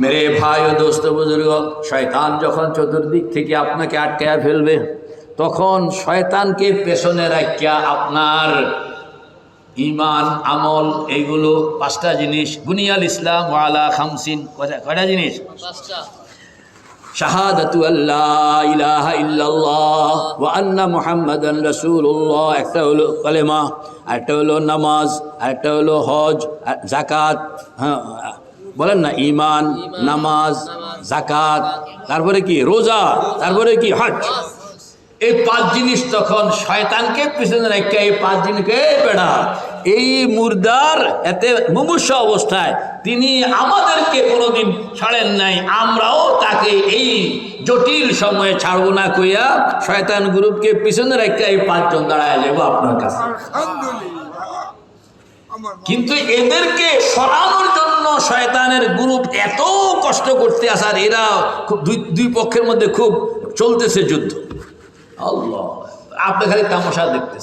মেরে ভাই ও দোস্ত বুজুর্গ শয়তান যখন চতুর্দিক থেকে আপনাকে আটকায়া ফেলবে তখন শয়তানকে পেছনে রাখিয়া আপনার ইমান আমল এইগুলো পাঁচটা জিনিস। বুনিয়াল ইসলাম ওয়ালা খামসিন কয়টা জিনিস? শাহাদাতু আল্লাহ ইলাহা ইল্লাল্লাহ ওয়া আন্না মুহাম্মাদান রাসূলুল্লাহ। একটা হলো কালেমা একটা হলো নামাজ একটা হলো হজ জাকাত হ্যাঁ বলেন না ইমান নামাজ জাকাত তারপরে কি রোজা তারপরে কি হজ। এই পাঁচ জিনিস তখন শয়তানকে পিছনে রেখে এই পাঁচ জিনিসকে "এই বেড়া। এই মুর্দার এতে মুমূর্ষ অবস্থায় তিনি আমাদেরকে কোনোদিন ছাড়েন নাই আমরাও তাকে এই জটিল সময়ে ছাড়বো না কইয়া শয়তান গ্রুপকে পিছনে রেখে এই পাঁচজন দাঁড়ায় যাব আপনার কাছে। কিন্তু এদেরকে সরানোর শয়তানের গ্রুপ এত কষ্ট করতে আসার এরা খুব দুই দুই পক্ষের মধ্যে খুব চলতেছে যুদ্ধ। আল্লাহ, আপনি খালি তামাশা দেখতেছেন।